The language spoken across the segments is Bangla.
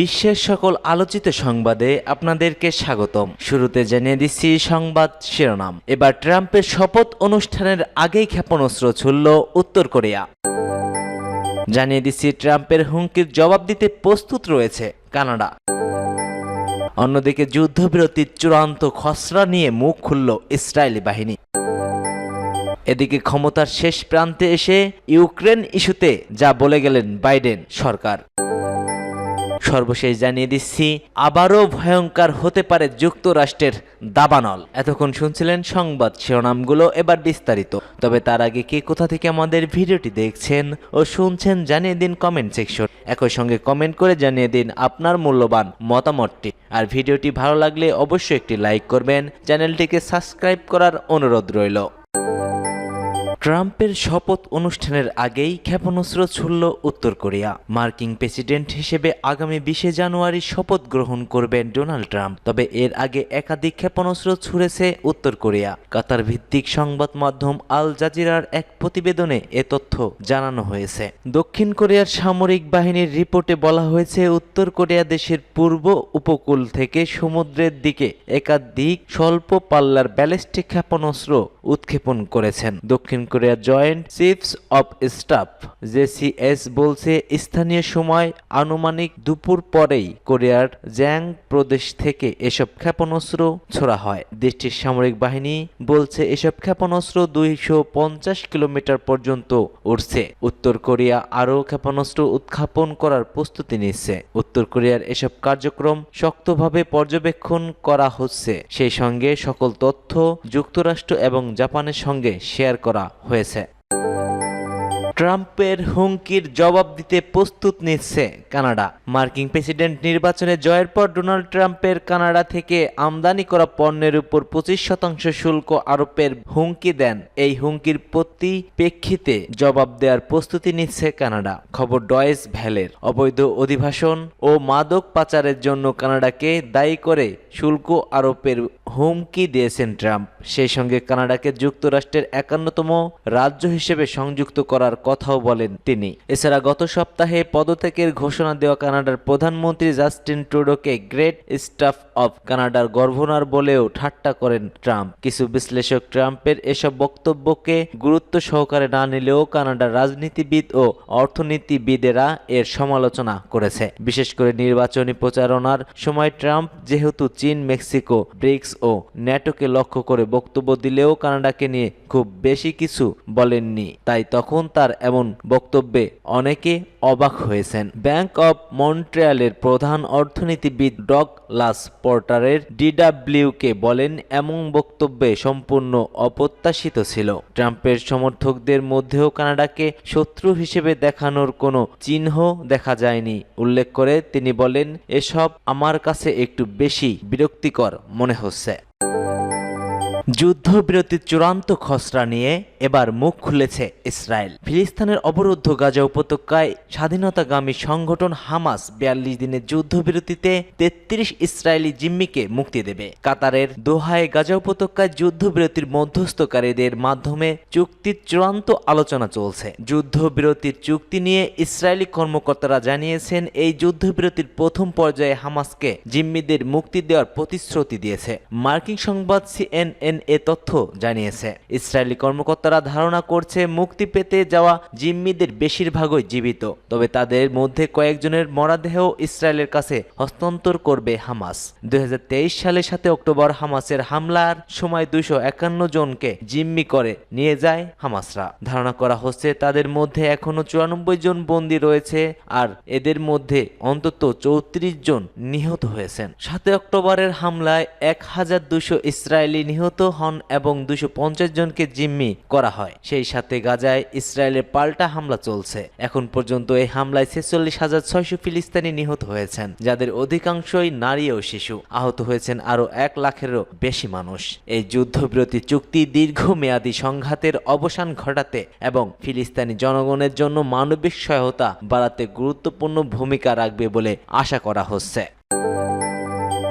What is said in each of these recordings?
বিশ্বের সকল আলোচিত সংবাদে আপনাদেরকে স্বাগতম। শুরুতে জানিয়ে দিচ্ছি সংবাদ শিরোনাম। এবার ট্রাম্পের শপথ অনুষ্ঠানের আগেই ক্ষেপণাস্ত্র ছুড়ল উত্তর কোরিয়া। জানিয়ে দিচ্ছি, ট্রাম্পের হুমকির জবাব দিতে প্রস্তুত রয়েছে কানাডা। অন্যদিকে যুদ্ধবিরতির চূড়ান্ত খসড়া নিয়ে মুখ খুলল ইসরায়েলি বাহিনী। এদিকে ক্ষমতার শেষ প্রান্তে এসে ইউক্রেন ইস্যুতে যা বলে গেলেন বাইডেন সরকার। সর্বশেষ জানিয়ে দিচ্ছি, আবারও ভয়ঙ্কর হতে পারে যুক্তরাষ্ট্রের দাবানল। এতক্ষণ শুনছিলেন সংবাদ শিরোনামগুলো, এবার বিস্তারিত। তবে তার আগে কে কোথা থেকে আমাদের ভিডিওটি দেখছেন ও শুনছেন জানিয়ে দিন কমেন্ট সেকশন একই সঙ্গে কমেন্ট করে জানিয়ে দিন আপনার মূল্যবান মতামতটি। আর ভিডিওটি ভালো লাগলে অবশ্যই একটি লাইক করবেন, চ্যানেলটিকে সাবস্ক্রাইব করার অনুরোধ রইল। ট্রাম্পের শপথ অনুষ্ঠানের আগেই ক্ষেপণাস্ত্র ছুড়ল উত্তর কোরিয়া। মার্কিন প্রেসিডেন্ট হিসেবে আগামী বিশে জানুয়ারি শপথ গ্রহণ করবেন ডোনাল্ড ট্রাম্প, তবে এর আগে একাধিক ক্ষেপণাস্ত্র ছুড়েছে উত্তর কোরিয়া। কাতার ভিত্তিক সংবাদ মাধ্যম আল জাজিরার এক প্রতিবেদনে এ তথ্য জানানো হয়েছে। দক্ষিণ কোরিয়ার সামরিক বাহিনীর রিপোর্টে বলা হয়েছে, উত্তর কোরিয়া দেশের পূর্ব উপকূল থেকে সমুদ্রের দিকে একাধিক স্বল্প পাল্লার ব্যালিস্টিক ক্ষেপণাস্ত্র উৎক্ষেপণ করেছেন। দক্ষিণ Korea joint chiefs of staff JCS বলছে, স্থানীয় সময় আনুমানিক দুপুর পরেই কোরিয়ার জ্যাং প্রদেশ থেকে এসব ক্ষেপণাস্ত্র ছোড়া হয়। দেশটির সামরিক বাহিনী বলছে, এসব ক্ষেপণাস্ত্র দুইশো পঞ্চাশ কিলোমিটার পর্যন্ত উঠছে উত্তর কোরিয়া আরও ক্ষেপণাস্ত্র উৎক্ষেপণ করার প্রস্তুতি নিচ্ছে। উত্তর কোরিয়ার এসব কার্যক্রম শক্তভাবে পর্যবেক্ষণ করা হচ্ছে। সেই সঙ্গে সকল তথ্য যুক্তরাষ্ট্র এবং জাপানের সঙ্গে শেয়ার করা হয়েছে। ট্রাম্পের হুমকির জবাব দিতে প্রস্তুত নিচ্ছে কানাডা। মার্কিন প্রেসিডেন্ট নির্বাচনে জয়ের পর ডোনাল্ড ট্রাম্পের কানাডা থেকে আমদানি করা পণ্যের উপর পঁচিশ শতাংশ শুল্ক আরোপের হুমকি দেন। এই হুমকির পরিপ্রেক্ষিতে জবাব দেওয়ার প্রস্তুতি নিচ্ছে কানাডা। খবর ডয়েস ভ্যালের। অবৈধ অধিবাসন ও মাদক পাচারের জন্য কানাডাকে দায়ী করে শুল্ক আরোপের হুমকি দিয়েছেন ট্রাম্প। সেই সঙ্গে কানাডাকে যুক্তরাষ্ট্রের একান্নতম রাজ্য হিসেবে সংযুক্ত করার কথাও বলেন তিনি। এছাড়া গত সপ্তাহে পদত্যাগের ঘোষণা দেওয়া কানাডার প্রধানমন্ত্রী জাস্টিন ট্রুডোকে গ্রেট স্টাফ অফ কানাডার গভর্নর বলেও ঠাট্টা করেন ট্রাম্প। কিছু বিশ্লেষক ট্রাম্পের এসব বক্তব্যকে গুরুত্ব সহকারে না নিলেও কানাডার রাজনীতিবিদ ও অর্থনীতিবিদেরা এর সমালোচনা করেছে। বিশেষ করে নির্বাচনী প্রচারণার সময় ট্রাম্প যেহেতু চীন, মেক্সিকো, ব্রিক্স ও ন্যাটোকে লক্ষ্য করে বক্তব্য দিলেও কানাডাকে নিয়ে খুব বেশি কিছু বলেননি। তাই তখন তার এমন বক্তব্যে অনেকে অবাক হয়েছেন। ব্যাংক অব মন্ট্রিয়ালের প্রধান অর্থনীতিবিদ ডগ লাস পোর্টারের ডিডাব্লিউকে বলেন, এমন বক্তব্যে সম্পূর্ণ অপ্রত্যাশিত ছিল। ট্রাম্পের সমর্থকদের মধ্যেও কানাডাকে শত্রু হিসেবে দেখানোর কোনো চিহ্ন দেখা যায়নি। উল্লেখ করে তিনি বলেন, এসব আমার কাছে একটু বেশি বিরক্তিকর মনে হচ্ছে। যুদ্ধবিরতির চূড়ান্ত খসড়া নিয়ে এবার মুখ খুলেছে ইসরায়েল। ফিলিস্তিনের অবরুদ্ধ গাজা উপত্যকায় স্বাধীনতাগামী সংগঠন হামাস বিয়াল্লিশ দিনের যুদ্ধবিরতিতে তেত্রিশ ইসরায়েলি জিম্মিকে মুক্তি দেবে। কাতারের দোহায় গাজা উপত্যকায় যুদ্ধবিরতির মধ্যস্থকারীদের মাধ্যমে চুক্তির চূড়ান্ত আলোচনা চলছে। যুদ্ধবিরতির চুক্তি নিয়ে ইসরায়েলি কর্মকর্তারা জানিয়েছেন, এই যুদ্ধবিরতির প্রথম পর্যায়ে হামাসকে জিম্মিদের মুক্তি দেওয়ার প্রতিশ্রুতি দিয়েছে। মার্কিন সংবাদ সিএনএন এ তথ্য জানিয়েছে। ইসরায়েলি কর্মকর্তারা ধারণা করছে মুক্তি পেতে যাওয়া জিম্মিদের বেশিরভাগই জীবিত, তবে তাদের মধ্যে কয়েকজনের মরাদেহ ইসরায়েলের কাছে হস্তান্তর করবে হামাস। দুই সালের সাথে অক্টোবর হামাসের হামলার সময় দুইশো একান্ন জনকে জিম্মি করে নিয়ে যায় হামাসরা। ধারণা করা হচ্ছে তাদের মধ্যে এখনও চুরানব্বই জন বন্দী রয়েছে আর এদের মধ্যে অন্তত চৌত্রিশ জন নিহত হয়েছেন। সাতই অক্টোবরের হামলায় এক হাজার দুশো ইসরায়েলি নিহত হন এবং দুশো জনকে জিম্মি করা হয়। সেই সাথে গাজায় ইসরায়েলের পাল্টা হামলা চলছে। এখন পর্যন্ত এই হামলায় ছেচল্লিশ হাজার ছয়শো ফিলিস্তিনি নিহত হয়েছেন, যাদের অধিকাংশই নারী ও শিশু। আহত হয়েছেন আরও এক লাখেরও বেশি মানুষ। এই যুদ্ধবিরতি চুক্তি দীর্ঘমেয়াদী সংঘাতের অবসান ঘটাতে এবং ফিলিস্তিনি জনগণের জন্য মানবিক সহায়তা বাড়াতে গুরুত্বপূর্ণ ভূমিকা রাখবে বলে আশা করা হচ্ছে।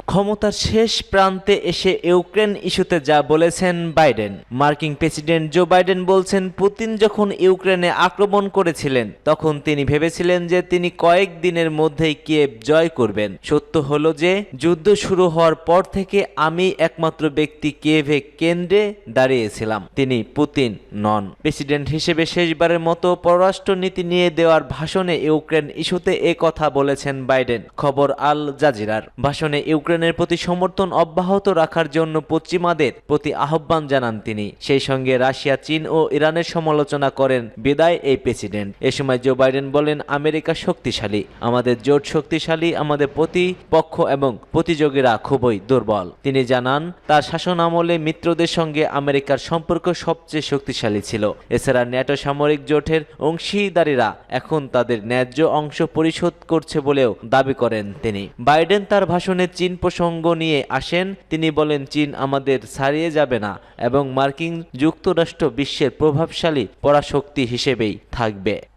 ক্ষমতার শেষ প্রান্তে এসে ইউক্রেন ইস্যুতে যা বলেছেন বাইডেন। মার্কিন প্রেসিডেন্ট জো বাইডেন বলছেন, পুতিন যখন ইউক্রেনে আক্রমণ করেছিলেন, তখন তিনি ভেবেছিলেন যে তিনি কয়েক দিনের মধ্যেই কিয়েভ জয় করবেন। সত্য হলো যে, যুদ্ধ শুরু হওয়ার পর থেকে আমি একমাত্র ব্যক্তি কিয়েভে কেন্দ্রে দাঁড়িয়েছিলাম। তিনি পুতিন নন। প্রেসিডেন্ট হিসেবে শেষবারের মতো পররাষ্ট্রনীতি নিয়ে দেওয়ার ভাষণে ইউক্রেন ইস্যুতে এ কথা বলেছেন বাইডেন। খবর আল জাজিরার। ভাষণে ইউক্রেনের প্রতি সমর্থন অব্যাহত রাখার জন্য পশ্চিমাদের প্রতি আহ্বান জানান তিনি। সেই সঙ্গে রাশিয়া, চীন ও ইরানের সমালোচনা করেন বিদায় এই প্রেসিডেন্ট। এ সময় জো বাইডেন বলেন, আমেরিকা শক্তিশালী। আমাদের জোট শক্তিশালী, আমাদের প্রতিপক্ষ এবং প্রতিযোগীরা খুবই দুর্বল। তিনি জানান, তার শাসন আমলে মিত্রদের সঙ্গে আমেরিকার সম্পর্ক সবচেয়ে শক্তিশালী ছিল। এছাড়া ন্যাটো সামরিক জোটের অংশীদারীরা এখন তাদের ন্যায্য অংশ পরিশোধ করছে বলেও দাবি করেন তিনি। বাইডেন তার ভাষণে চীন প্রসঙ্গ নিয়ে আসেন, তিনি বলেন, চীন আমাদের ছাড়িয়ে যাবে না এবং মার্কিন যুক্তরাষ্ট্র বিশ্বের প্রভাবশালী পরাশক্তি হিসেবেই থাকবে।